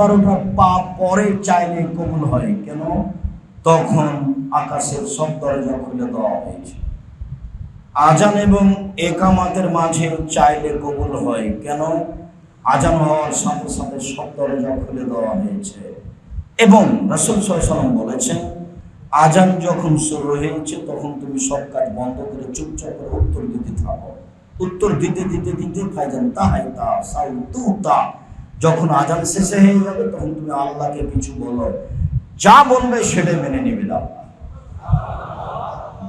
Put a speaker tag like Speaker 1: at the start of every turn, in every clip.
Speaker 1: বারোটা পা পরে চাইলে কবুল হয়, কেন? তখন আকাশের সব দরজা খুলে দেওয়া হয়েছে। আজান এবং একামাতের মাঝে চাইলে কবুল হয়, কেন? আজান হওয়ার সাথে সাথে সব দরজা খুলে দেওয়া হয়েছে। এবং বলেছেন, আজান যখন শুরু হয়েছে, তখন তুমি সব কাজ বন্ধ করে চুপচাপ করে উত্তর দিতে থাকো। উত্তর দিতে দিতে দিতে, ফাইজান তাহাই তা সাউ তু তা যখন আজান শেষে হয়ে যাবে, তখন তুমি আল্লাহকে কিছু বলো। যা বলবে সেটাই মেনে নেবেন আল্লাহ।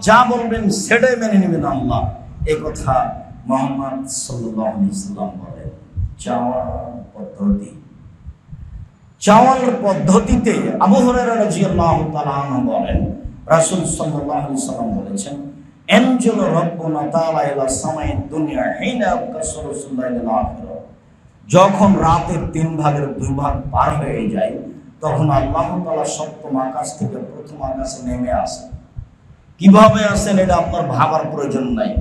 Speaker 1: যা বলবেন সেটাই মেনে নেবেন আল্লাহ। এ কথা মোহাম্মদ সাল্লাহ ইসলাম বলেন। চাওয়া পদ্ধতি। চাওয়ার পদ্ধতিতে আবু বলেন, রাসূল সাল্লাম বলেছেন, এনজেল রব্বুনা তাআলা ইলা সামাই দুনিয়া হিনা কাসর রাসূলুল্লাহ ইলা যখন রাতের তিন ভাগের দুই ভাগ পার হয়ে যায়, তখন আল্লাহ তাআলা সপ্তম আকাশ থেকে প্রথম আকাশে নেমে আসেন কীভাবে আসেন এটা আপনার ভাবার প্রয়োজন নাই।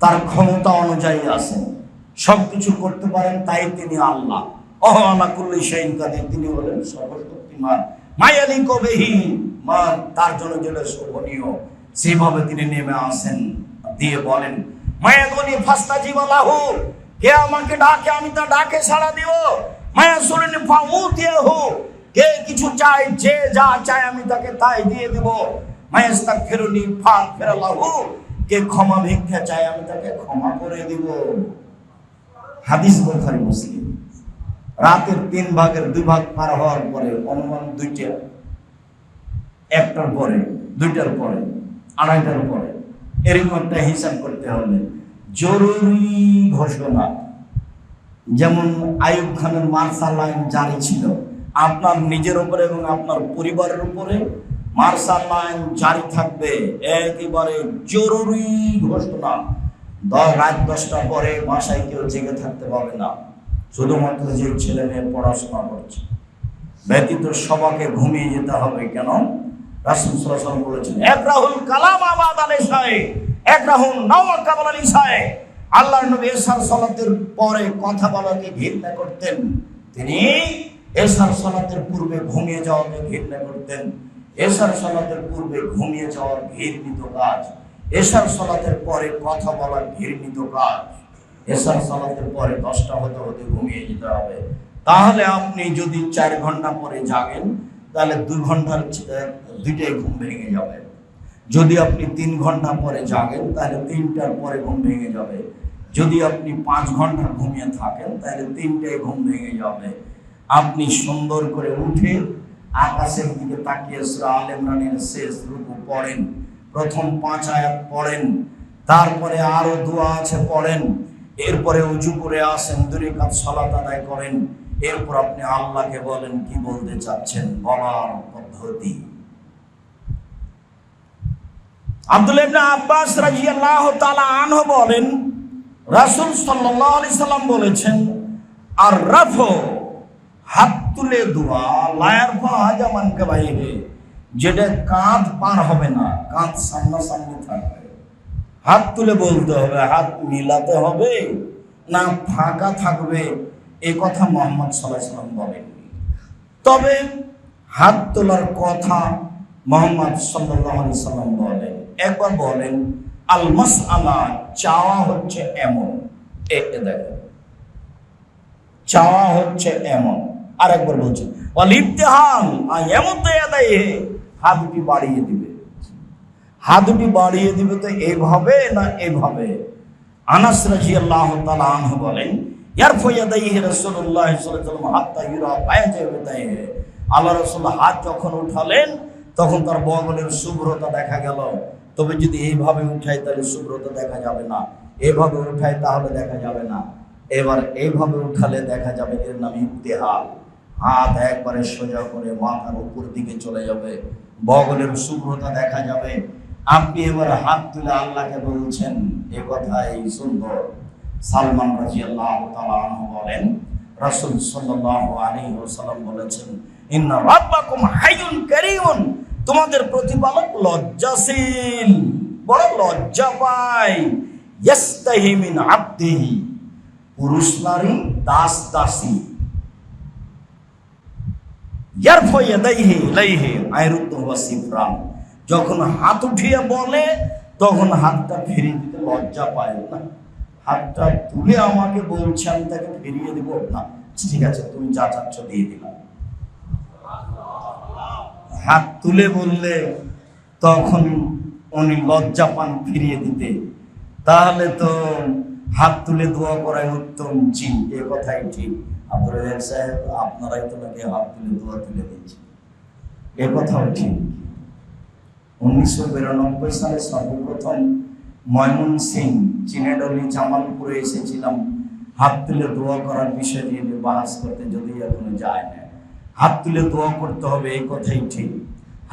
Speaker 1: তার ক্ষমতা অনুযায়ী আসেন। সব কিছু করতে পারেন, তাই তিনি আল্লাহ। অহ আলাকুল্লি সেইন কাদের। তিনি হলেন সর্বশক্তিমান। মায়ালি কবেহি? মা, তার জন্য যেটা শোভনীয়, সেইভাবে তিনি নেমে আসেন। দিয়ে বলেন মায়াগনি ফাস্তা জীবালাহু কে আমাকে ডাকে, আমি তা ডাকে সাড়া দিব। মায়া শুনিনি ফাউতিয়া হো। কে কিছু চাই যে যা চায়, আমি তাকে তাই দিয়ে দিব। মায়াস্তাক ফেরুনি ফাঁক ফেরালাহু। কে ক্ষমা ভিক্ষা চায়, আমি তাকে ক্ষমা করে দিব। হাদিস বোখারি মুসলিম। রাতের তিন ভাগের দুই ভাগ পার হওয়ার পরে অনুমান দুইটা। একটার পরে, দুইটার পরে, আড়াইটার পরে। এরকম একটা হিসাব করতে হবে। জরুরি ঘোষণা। যেমন আইয়ুব খানের মার্শাল লাইন জারি ছিল, আপনার নিজের উপরে এবং আপনার পরিবারের উপরে মার্শাল লাইন জারি থাকবে। একেবারে জরুরি ঘোষণা। দ- রাত দশটা পরে বাসায় কেউ জেগে থাকতে পারবে না। শুধুমাত্র যে ছেলে মেয়ে পড়াশোনা করছে। ব্যতীত সবাকে ঘুমিয়ে যেতে হবে কেন? রাসুল বলেছেন, এক রাহুল কালাম আবাদ আলী সাহেব। এক রাহুল নওয়া কাবাল আলী সাহেব। আল্লাহ নবী এসার সালাতের পরে কথা বলাকে ঘৃণা করতেন। তিনি পূর্বে ঘুমিয়ে করতেন। পূর্বে ঘুমিয়ে যাওয়ার ঘৃণিত কাজ। এসার সালাতের পরে কথা বলার কাজ। এসার সালাতের পরে দশটা হতে হতে ঘুমিয়ে যেতে হবে। তাহলে আপনি যদি চার ঘণ্টা পরে জাগেন, তাহলে দুই ঘণ্টার দুইটাই ঘুম ভেঙে যাবে। যদি আপনি তিন ঘণ্টা পরে জাগেন, তাহলে তিনটার পরে ঘুম ভেঙে যাবে। যদি আপনি পাঁচ ঘণ্টা ঘুমিয়ে থাকেন, তাহলে তিনটায় ঘুম ভেঙে যাবে। আপনি সুন্দর করে উঠে আকাশের দিকে তাকিয়ে সুরা আল ইমরানের শেষ রূপ পড়েন। প্রথম পাঁচ আয়াত পড়েন। তারপরে আরও দোয়া আছে, পড়েন। এরপরে উঁচু করে আসেন দূরে কাজ সলাত আদায় করেন। এরপর আপনি আল্লাহকে বলেন, কি বলতে চাচ্ছেন? বলার পদ্ধতি। আব্দুল ইবনে আব্বাস রাদিয়াল্লাহু তাআলা আনহু বলেন, রাসূল সাল্লাল্লাহু আলাইহি সাল্লাম বলেছেন আর রাফো হাত তুলে দোয়া লায়ার কে বাইরে, যেটা কাঁধ পার হবে না, কাঁধ সামনাসামনি থাকবে। হাত তুলে বলতে হবে, হাত মিলাতে হবে, না ফাঁকা থাকবে। এ কথা মোহাম্মদ সাল্লাহ সাল্লাম বলেননি। তবে হাত তোলার কথা মোহাম্মদ সাল্লাহ সাল্লাম বলেন। একবার বলেন আল মাসআলা চাওয়া হচ্ছে এমন। এ চাওয়া হচ্ছে এমন। আর একবার বলছেন অল ইবতেহাল আর এমন তো এদাই হাত দুটি বাড়িয়ে দিবে। হাত দুটি বাড়িয়ে দিবে তো এইভাবে না এইভাবে আনাস রাদিয়াল্লাহু তাআলা আনহু বলেন, ইয়ারফু ইয়াদাইহি রাসূলুল্লাহ সাল্লাল্লাহু আলাইহি ইউরা বায়াতে আল্লাহ রাসূল হাত যখন উঠালেন, তখন তার বগলের শুভ্রতা দেখা গেল। তবে যদি এইভাবে উঠাই তাহলে শুভ্রতা দেখা যাবে না। এভাবে উঠাই তাহলে দেখা যাবে না। এবার এইভাবে উঠালে দেখা যাবে এর নাম ইবতেহাল হাত একবারে সোজা করে মাথার উপর দিকে চলে যাবে। বগলের শুভ্রতা দেখা যাবে। আপনি এবার হাত তুলে আল্লাহকে বলছেন, এ কথাই সুন্দর। সালমান তাআলা আনহু বলেন, রাসূল সাল্লাল্লাহু আলাইহি ওয়াসাল্লাম বলেছেন, ইন্না রাব্বাকুম হাইয়ুন কারীমুন। তোমাদের প্রতিপালক লজ্জাশীল বড় লজ্জা পায়। ইয়াস্তাহি মিন আবদিহি, পুরুষ নারী দাস দাসী। যখন হাত উঠিয়ে বলে, তখন হাতটা ফিরিয়ে দিতে লজ্জা পায় না। হাতটা তুলে আমাকে বলছে, আমি তাকে ফিরিয়ে দিব না। ঠিক আছে, তুমি যা চাচ্ছ দিয়ে দিলাম। হাত তুলে বললে তখন উনি লজ্জা পান ফিরিয়ে দিতে। তাহলে তো হাত তুলে দোয়া করাই উত্তম জি এ কথাই ঠিক। আব্দুল সাহেব, আপনারাই তো নাকি হাত তুলে দোয়া তুলে দিচ্ছেন এ কথাও ঠিক। উনিশশো বিরানব্বই সালে সর্বপ্রথম ময়মন সিং চিনেডলি জামালপুরে এসেছিলাম। হাত তুলে দোয়া করার বিষয় নিয়ে বাহাস করতে যদি এখনও যায় না হাত তুলে দোয়া করতে হবে, এই কথাই ঠিক।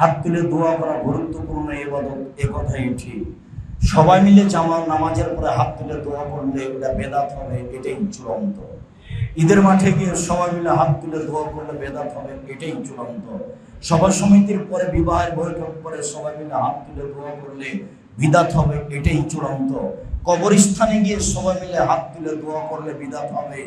Speaker 1: হাত তুলে দোয়া করা গুরুত্বপূর্ণ এবাদত, এ কথাই ঠিক। সবাই মিলে জামা নামাজের পরে হাত তুলে দোয়া করলে এটা বেদাত হবে, এটাই চূড়ান্ত। ঈদের মাঠে গিয়ে সবাই মিলে হাত তুলে দোয়া করলে বেদাত হবে, এটাই চূড়ান্ত। সভা সমিতির পরে, বিবাহের বৈঠক করে সবাই মিলে হাত তুলে দোয়া করলে বিদাত হবে, এটাই চূড়ান্ত। কবরস্থানে গিয়ে সবাই মিলে হাত তুলে দোয়া করলে বিদাত হবে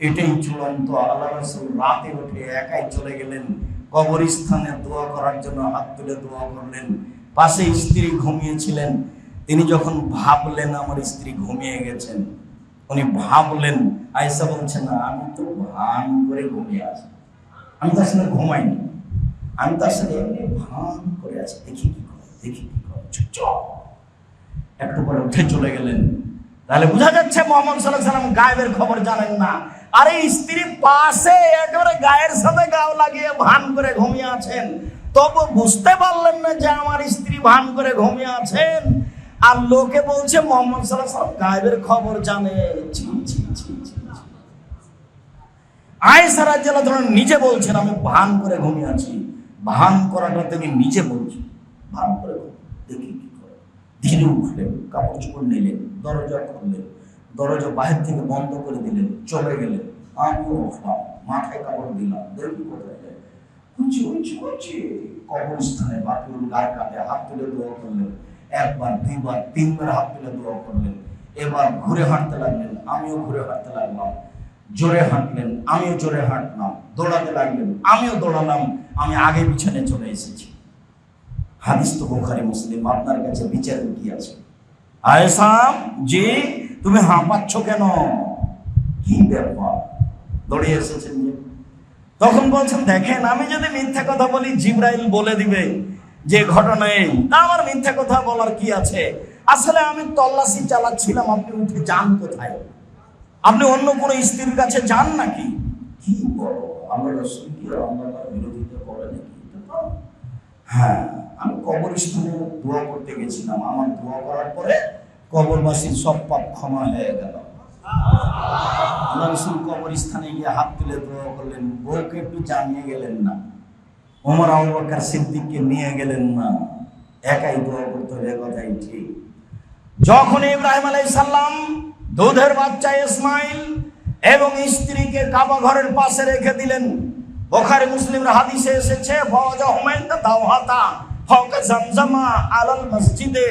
Speaker 1: এটাই চূড়ান্ত। আল্লাহ রাসূল রাতে উঠে একাই চলে গেলেন। কবরস্থানে দোয়া করার জন্য হাত তুলে দোয়া করলেন। পাশে স্ত্রী ঘুমিয়েছিলেন। তিনি যখন ভাবলেন, আমার স্ত্রী ঘুমিয়ে গেছেন। উনি ভাবলেন আয়সা বলছেন, না, আমি তো ভান করে ঘুমিয়ে আছি। আমি তো আসলে ঘুমাইনি। আমি তো আসলে এমনি ভান করে আছি। দেখি কি করে, দেখি কি করে। চুপচাপ একটু পরে উঠে চলে গেলেন। তাহলে বোঝা যাচ্ছে মোহাম্মদ সাল্লাহ সাল্লাম গায়েবের খবর জানেন না। আরে স্ত্রী পাশে একেবারে গায়ের সাথে গাও লাগিয়ে ভান করে ঘুমিয়ে আছেন। তবু বুঝতে পারলেন না যে আমার স্ত্রী ভান করে ঘুমিয়ে আছেন। আর লোকে বলছে, মোহাম্মদ সাল্লাহ সাল্লাম গায়েবের খবর জানে। আয়েশা রাজ্জাল্লাহ ধরেন নিজে বলছেন, আমি ভান করে ঘুমিয়ে আছি। ভান করাটা তিনি নিজে বলছেন। ভান করে দেখি। ধীরে উঠলেন, কাপড় চোপড় নিলেন দরজা খুললেন, দরজা বাহির থেকে বন্ধ করে দিলেন, চলে গেলেন। আমিও উঠলাম মাথায় কাপড় দিলাম দেখি কোথায় যায় উঁচু উঁচু উঁচু। কবরস্থানে বাকির গায়ে কাঁধে হাত তুলে দোয়া করলেন। একবার, দুইবার, তিনবার হাত তুলে দোয়া করলেন। এবার ঘুরে হাঁটতে লাগলেন, আমিও ঘুরে হাঁটতে লাগলাম। জোরে হাঁটলেন, আমিও জোরে হাঁটলাম। দৌড়াতে লাগলেন, আমিও দৌড়ালাম। আমি আগে পিছনে চলে এসেছি। হাদিস তো বোখারি, মুসলিম, আপনার কাছে বিচার কি আছে? আয়েসাম জি, তুমি হাঁপাচ্ছ কেন? কি ব্যাপার? দৌড়ে এসেছেন যে। তখন বলছেন, দেখেন, আমি যদি মিথ্যা কথা বলি, জিব্রাইল বলে দিবে যে ঘটনা এই। তা আমার মিথ্যা কথা বলার কি আছে? আসলে আমি তল্লাশি চালাচ্ছিলাম, আপনি উঠে যান কোথায়? আপনি অন্য কোনো স্ত্রীর কাছে যান নাকি? কি বলো? আমরা আল্লাহর বিরোধিতা করে নাকি? এটা তো হ্যাঁ আমি কবরস্থানে দোয়া করতে গেছিলাম। আমার দোয়া করার পরে কবরবাসীর সব পাপ ক্ষমা হয়ে গেল। আল্লাহ রসুল কবরস্থানে গিয়ে হাত তুলে দোয়া করলেন, বউকে একটু জানিয়ে গেলেন না। ওমর, আবু সিদ্দিককে নিয়ে গেলেন না। একাই দোয়া করতে হবে কথাই ঠিক। যখন ইব্রাহিম আলাইহিস সালাম দুধের বাচ্চা ইসমাইল এবং স্ত্রীকে কাবা ঘরের পাশে রেখে দিলেন বোখারি মুসলিমের হাদিসে এসেছে ফওজা হুমায়ুন দাওহাতা ফাওকা জামজামা আলাল মসজিদে।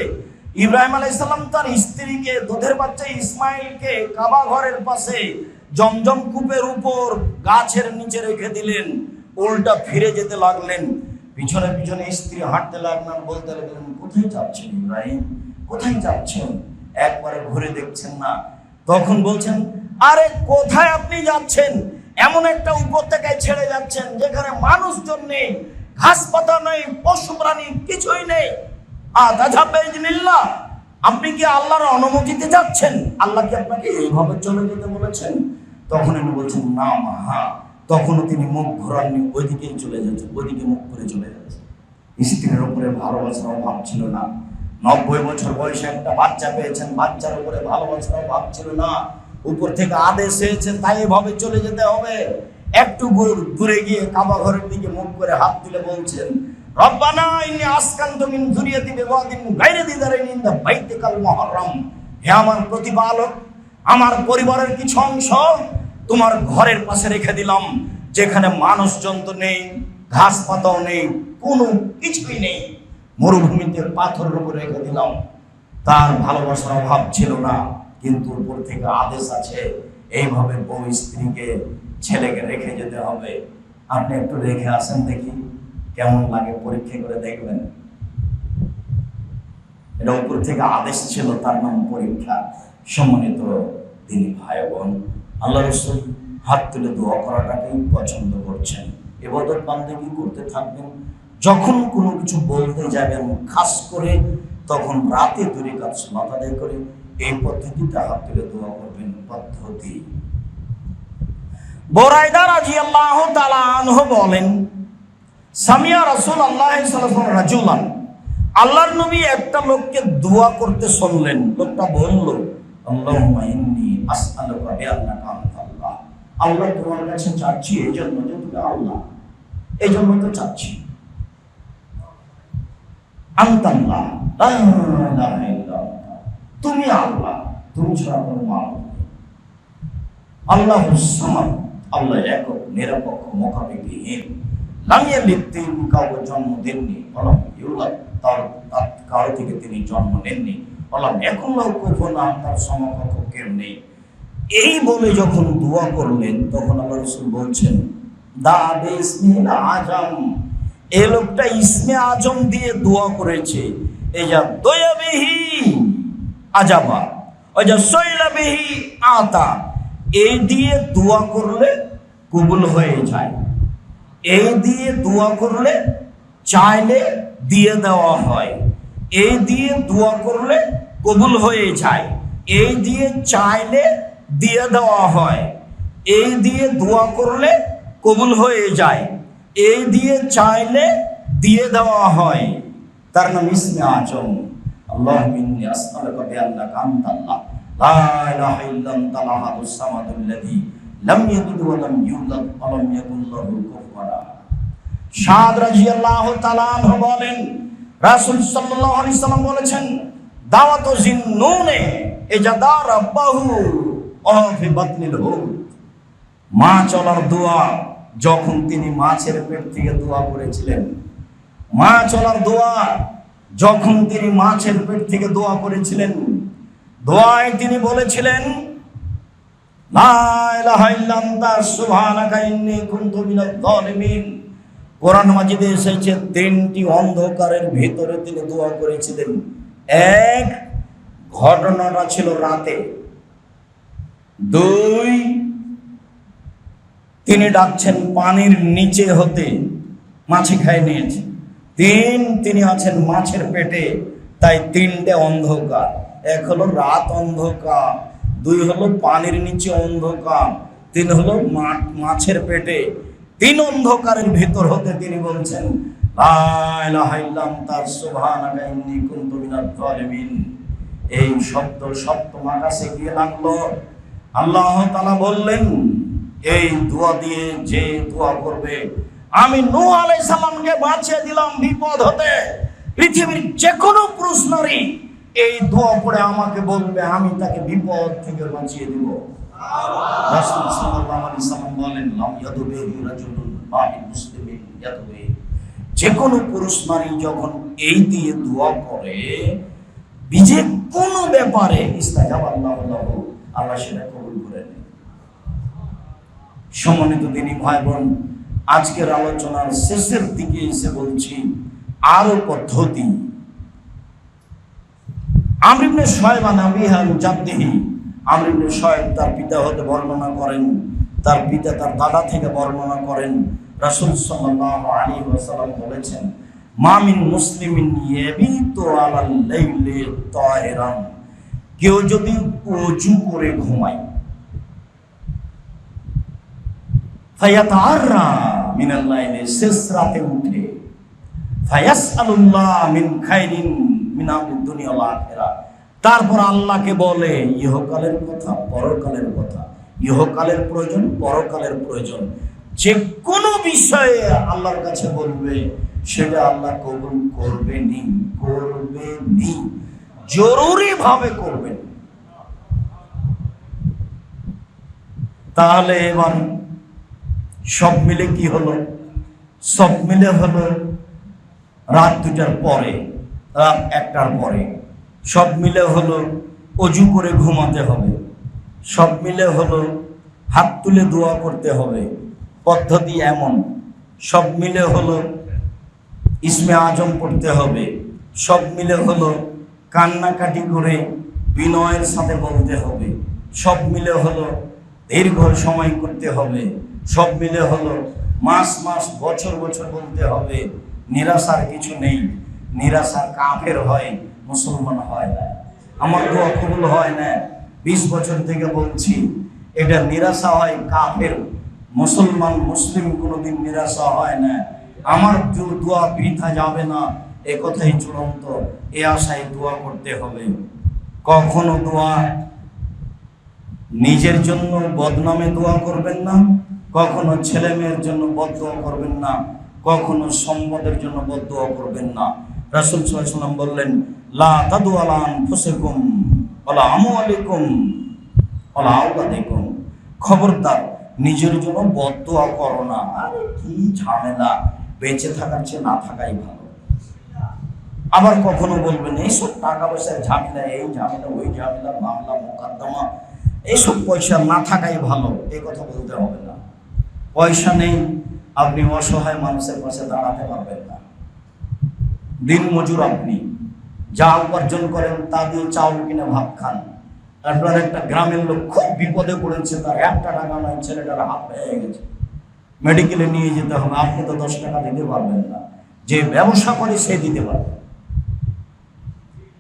Speaker 1: ইব্রাহিম আলাইহিস সালাম তার স্ত্রীকে, দুধের বাচ্চা ইসমাইলকে কাবা ঘরের পাশে জমজম কূপের উপর গাছের নিচে রেখে দিলেন। উল্টা ফিরে যেতে লাগলেন। পিছনে পিছনে স্ত্রী হাঁটতে লাগলেন, বলতে লাগলেন, কোথায় যাচ্ছেন ইব্রাহিম? কোথায় যাচ্ছেন? একবারে ঘুরে দেখছেন না। তখন বলছেন, আরে, কোথায় আপনি যাচ্ছেন? এমন একটা উপত্যকায় ছেড়ে যাচ্ছেন, যেখানে মানুষজন নেই ঘাস পাতা নেই, পশু প্রাণী কিছুই নেই। আদাঝাবেজনিল্লাহ আপনি কি আল্লাহর অনুমতিতে যাচ্ছেন? আল্লাহ কি আপনাকে এইভাবে চলে যেতে বলেছেন? তখন উনি বলছেন, না মা হ্যাঁ। তখনও তিনি মুখ ঘোরাননি, ওইদিকেই চলে যাচ্ছেন ওইদিকে মুখ করে চলে যাচ্ছেন স্ত্রীর উপরে ভালোবাসার অভাব ছিল না। নব্বই বছর বয়সে একটা বাচ্চা পেয়েছেন, বাচ্চার উপরে ভালোবাসার অভাব ছিল না। উপর থেকে আদেশ হয়েছেন তাই এভাবে চলে যেতে হবে। একটু দূরে গিয়ে কাবা ঘরের দিকে মুখ করে হাত তুলে বলছেন, রব্বানা হে আমার আমার পরিবারের কিছু অংশ তোমার ঘরের পাশে রেখে দিলাম, যেখানে মানুষ জন্তু নেই ঘাস পাতাও নেই, কোনো কিছুই নেই। মরুভূমিতে পাথরের উপর রেখে দিলাম। তার ভালোবাসার অভাব ছিল না। কিন্তু উপর থেকে আদেশ আছে, এইভাবে বউ স্ত্রীকে ছেলেকে রেখে যেতে হবে। আপনি একটু রেখে আসেন দেখি কেমন লাগে পরীক্ষা করে দেখবেন। এটা উপর থেকে আদেশ ছিল, তার নাম পরীক্ষা। সম্মানিত তিনি ভাই বোন আল্লাহ রসুল হাত তুলে দোয়া করাটাকেই পছন্দ করছেন। এবাদত বান্দেগি করতে থাকবেন? যখন কোনো কিছু বলতে যাবেন, খাস করে তখন রাতে দূরে কাজ মাথা আদায় করে এই পদ্ধতিতে হাত তুলে দোয়া করবেন পদ্ধতি। বোরাইদা রাদিয়াল্লাহু তাআলা আনহু বলেন, সামিয়া রাসূল আল্লাহ রাজুলান আল্লাহর নবী একটা লোককে দোয়া করতে শুনলেন। লোকটা বলল আল্লাহ তোমার কাছে চাচ্ছি, এই জন্য যে তুমি আল্লাহ। এই জন্য তো চাচ্ছি। আনতাল্লাহ তুমি আল্লাহ, তুমি ছাড়া কোনো নেই। আল্লাহ আল্লাহ একক, নিরপেক্ষ কাউকে জন্ম দেননি তার থেকে তিনি জন্ম নেননি এখন নাম তার সমকক্ষ কেউ নেই। এই বলে যখন দোয়া করলেন, তখন আল্লাহ রসুল বলছেন দা আজম। এ লোকটা ইসমে আজম দিয়ে দোয়া করেছে। এই যা দয়াবিহি আজাবা। ওই যা সৈলাবিহি আতা। এই দিয়ে দোয়া করলে কবুল হয়ে যায়। এই দিয়ে দোয়া করলে চাইলে দিয়ে দেওয়া হয়। এই দিয়ে দোয়া করলে কবুল হয়ে যায়। এই দিয়ে চাইলে দিয়ে দেওয়া হয়। এই দিয়ে দোয়া করলে কবুল হয়ে যায়। এই দিয়ে চাইলে দিয়ে দেওয়া হয়। তার নাম ইসমে আজম। মিন্নি আসআলুকা বিআন্নাকা আনতাল্লাহ। লা ইলাহা ইল্লা আনতা আল-আহাদুস সামাদুল্লাযী লাম ইয়ালিদ ওয়া লাম ইউলাদ ওয়া লাম ইয়াকুল লাহু কুফুয়ান আহাদ। সাদ রাদিয়াল্লাহু তাআলা বলেন, রাসূল সাল্লাল্লাহু সাল্লাম বলেছেন, দাওয়াত অফি বাতনিল হুদ। মা চলার দোয়া, যখন তিনি মাছের পেট থেকে দোয়া করেছিলেন, মা চলার দোয়া যখন তিনি মাছের পেট থেকে দোয়া করেছিলেন, দোয়ায় তিনি বলেছিলেন কোরআন মাজিদে এসেছে, তিনটি অন্ধকারের ভিতরে তিনি দোয়া করেছিলেন। এক, ঘটনাটা ছিল রাতে। দুই, তিনি ডাকছেন, পানির নিচে হতে মাছি খাই নিয়েছে। তিন তিনি আছেন মাছের পেটে, তাই তিনটে অন্ধকার। এক হলো রাত অন্ধকার, দুই হলো পানির নিচে অন্ধকার, তিন হলো মাছের পেটে। তিন অন্ধকারের ভিতর হতে তিনি বলছেন এই শব্দ সপ্তম আকাশে গিয়ে লাগল। আল্লাহ তাআলা বললেন, এই দোয়া দিয়ে যে দোয়া করবে আমি নূহ আলাইহিস সালামকে বাঁচিয়ে দিলাম বিপদ হতে। পৃথিবীর যে কোনো প্রশ্নরই এই দোয়া পড়ে আমাকে বলবে, আমি তাকে বিপদ থেকে বাঁচিয়ে দিব। যে কোনো পুরুষ নারী যখন এই দিয়ে দোয়া করে যে কোনো ব্যাপারে আল্লাহ সেটা কবুল করে সম্মানিত দিনী ভাই বোন আজকের আলোচনার শেষের দিকে এসে বলছি আরও পদ্ধতি। আমরিবনে শয়বা নাবিহান জাদ্দিহি আমরিবনে শয়েব তার পিতা হতে বর্ণনা করেন, তার পিতা তার দাদা থেকে বর্ণনা করেন। রাসূল সাল্লাল্লাহু আলাইহি ওয়াসাল্লাম বলেছেন মামিন মুসলিমিন ইয়াবিতু আলাল লাইলি তাহিরান। কেউ যদি ওযু করে ঘুমায় শেষ রাতে তারপর আল্লাহকে বলে, ইহকালের কথা, পরকালের কথা। ইহকালের প্রয়োজন, পরকালের প্রয়োজন। যে কোনো বিষয়ে আল্লাহর কাছে বলবে, সেটা আল্লাহ কবুল করবেনি করবেনি জরুরি ভাবে করবেন। তাহলে এবার সব মিলে কি হলো? সব মিলে হলো রাত দুটার পরে, রাত একটার পরে। সব মিলে হলো অজু করে ঘুমাতে হবে। সব মিলে হলো হাত তুলে দোয়া করতে হবে। পদ্ধতি এমন। সব মিলে হলো ইসমে আজম পড়তে হবে। সব মিলে হলো কান্নাকাটি করে বিনয়ের সাথে বলতে হবে। সব মিলে হলো দীর্ঘ সময় করতে হবে। সব মিলে হলো। মাস মাস, বছর বছর বলতে হবে, নিরাশার কিছু নেই। নিরাশা কাফের হয়, মুসলমান হয় না। আমার দোয়া কবুল হয় না। বিশ বছর থেকে বলছি, এটা নিরাশা হয় কাফের। মুসলমান, মুসলিম কোনোদিন নিরাশা হয় না। আমার দোয়া বৃথা যাবে না। এ কথাই চূড়ান্ত। এ আশায় দোয়া করতে হবে। কখনো দোয়া নিজের জন্য বদনামে দোয়া করবেন না? কখনো ছেলে মেয়ের জন্য বদদোয়া করবেন না, কখনো সম্পদের জন্য বদদোয়া করবেন না। রাসূল ওয়াসাল্লাম বললেন, লা তাদু আলা আনফুসিকুম, ওয়ালা আমওয়ালিকুম, ওয়ালা আওলাদিকুম। খবরদার, নিজের জন্য বদদোয়া করো না। আরে কি ঝামেলা, বেঁচে থাকার চেয়ে না থাকাই ভালো। আবার কখনো বলবেন, এইসব টাকা পয়সার ঝামেলা, এই ঝামেলা, ওই ঝামেলা, মামলা, মোকদ্দমা, এইসব পয়সা না থাকাই ভালো। এই কথা বলতে হবে না। পয়সা নেই, আপনি অসহায় মানুষের পাশে দাঁড়াতে পারবেন না। দিন মজুর আপনি। যা উপার্জন করেন তা দিয়ে চাউল কিনে ভাত খান। তারপর একটা গ্রামের লোক খুব বিপদে পড়েছে, তার একটা টাকা নয় ছেলেটার হাত ভেঙে গেছে। মেডিকেলে নিয়ে যেতে হবে, আপনি তো দশ টাকা দিতে পারবেন না। যে ব্যবসা করে সে দিতে পারবে।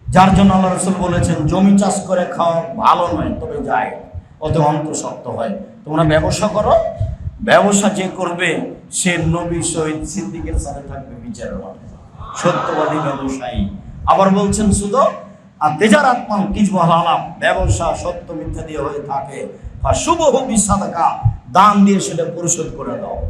Speaker 1: যার জন্য আল্লাহ রসুল বলেছেন, জমি চাষ করে খাওয়া ভালো নয়, তবে যায় অত অন্তঃশক্ত হয়। তোমরা ব্যবসা করো ব্যবসা যে করবে, সে নবী শহীদ সিদ্দিকের সাথে থাকবে, বিচারের মাঠে। সত্যবাদী ব্যবসায়ী। আবার বলছেন শুধু আর তেজার আত্মা কিছু হালাম ব্যবসা সত্য মিথ্যা দিয়ে হয়ে থাকে। আর শুভ সাদাকা। দান দিয়ে সেটা পরিশোধ করে দাও।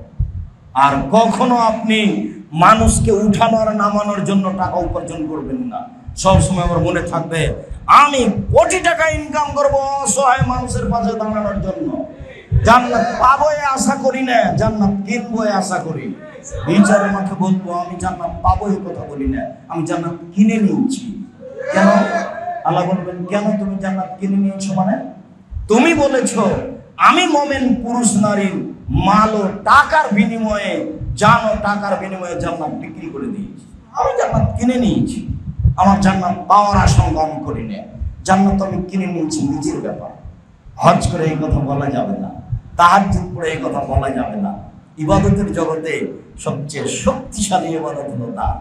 Speaker 1: আর কখনো আপনি মানুষকে উঠানো আর নামানোর জন্য টাকা উপার্জন করবেন না। সব সময় আমার মনে থাকবে, আমি কোটি টাকা ইনকাম করব অসহায় মানুষের পাশে দাঁড়ানোর জন্য। জান্নাত পাবো এ আশা করি না, জান্নাত কিনবো এ আশা করি। বিচারের মাঠে বলব, আমি জান্নাত পাবো এই কথা বলি না, আমি জান্নাত কিনে নিয়েছি। কেন? আল্লাহ বলবেন, কেন তুমি জান্নাত কিনে নিয়েছো মানে? তুমি বলেছ, আমি মোমেন, পুরুষ নারীর মাল ও টাকার বিনিময়ে, জান ও টাকার বিনিময়ে জান্নাত বিক্রি করে দিয়েছি। আমি জান্নাত কিনে নিয়েছি। আমার জান্নাত পাওয়ার আশঙ্কা আমি করি না। জান্নাত আমি কিনে নিয়েছি নিজের ব্যাপার। হজ করে এই কথা বলা যাবে না। তাহার পরে এই কথা বলা যাবে না। ইবাদতের জগতে সবচেয়ে শক্তিশালী ইবাদত হলো দান